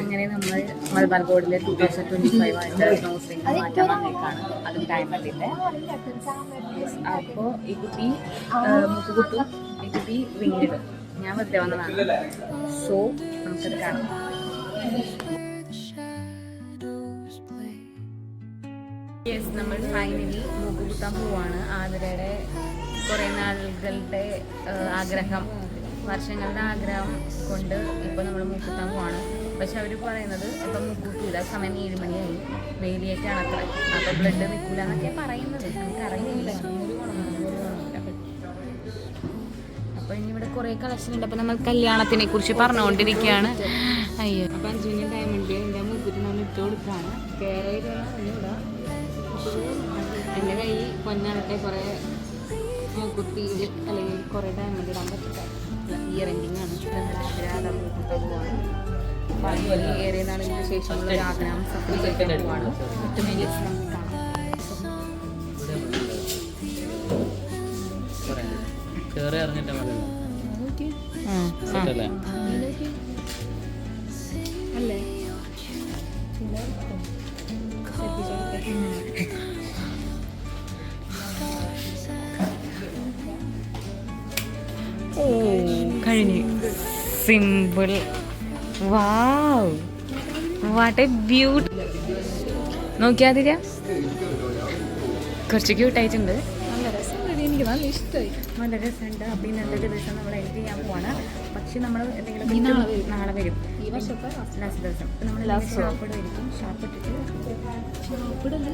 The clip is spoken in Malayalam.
അങ്ങനെ നമ്മൾ മലബാർ ബോർഡിലെ ടു തൗസൻഡ് ട്വന്റി ഫൈവ് ആയിട്ട് നോസ് റിംഗ് മാറ്റാൻ വന്നേക്കാണ്. അതും ഡയമണ്ടിന്റെ അപ്പോൾ ഈ കുട്ടി മുക്ക് കുട്ടും ഈ കുട്ടി ഞാൻ വെറുതെ വന്നതാണ്. സോ നമുക്കത് കാണാം. യെസ് നമ്മൾ ഫൈനലി മൂക്ക് കുത്താൻ പോവാണ്. ആതിരയുടെ കുറേ നാളുകളുടെ ആഗ്രഹം. വർഷങ്ങളുടെ ആഗ്രഹം കൊണ്ട് ഇപ്പോൾ നമ്മൾ മൂക്കുത്താൻ പോവാണ്. പക്ഷെ അവർ പറയുന്നത് ഇപ്പം മൂക്കൂട്ടില്ല സമയം ഏഴ് മണിയായി. വേലിയേറ്റാണ് അത്ര അപ്പോൾ ബ്ലഡ് നിൽക്കില്ല എന്നൊക്കെ പറയുന്നത്. നമുക്കറിയില്ല അപ്പോൾ ഇനി ഇവിടെ കുറേ കളക്ഷൻ ഉണ്ട്. അപ്പോൾ നമ്മൾ കല്യാണത്തിനെ കുറിച്ച് പറഞ്ഞുകൊണ്ടിരിക്കുകയാണ് അയ്യോ. അപ്പൊ അഞ്ചുവിന്റെ ഡയമണ്ട് എന്റെ മൂക്കുറ്റി നമ്മൾ ഇട്ട് കൊടുക്കുകയാണ് കേരള എന്റെ കൈ പൊന്നാളത്തെ കുറേ മൂക്കുത്തി അല്ലെങ്കിൽ കുറേ ഡയമണ്ട് ഇടാൻ പറ്റില്ല. ഇയർ എൻഡിങ് ആണ്. ആഗ്രഹം പോവാണ് ഏറെ നാളിന് ശേഷമുള്ള ഒരു ആഗ്രഹം സത്യം പോവാണ് Yes, നമുക്ക് കാണാം. കേറി ഇറങ്ങിട്ട് മതി ഓ കഴിഞ്ഞു simple wow what a beauty നോക്കിയാതിര കുറച്ച് ക്യൂട്ടായിട്ടുണ്ട് നല്ല രസമുണ്ട് എനിക്ക് നല്ല ഇഷ്ടമായി നല്ല രസമുണ്ട്. അപ്പോൾ ഇന്നത്തെ ദിവസം നമ്മൾ എഡിറ്റ് ചെയ്യാൻ പോവാണ്. പക്ഷെ നമ്മൾ എന്തെങ്കിലും നാളെ വരും. ഈ വർഷത്തെ ലാസ്റ്റ് ദിവസം. നമ്മൾ ലാസ്റ്റ് ഷാപ്പിടുമായിരിക്കും ഷാപ്പിട്ടിട്ട് ഷാപ്പിടൽ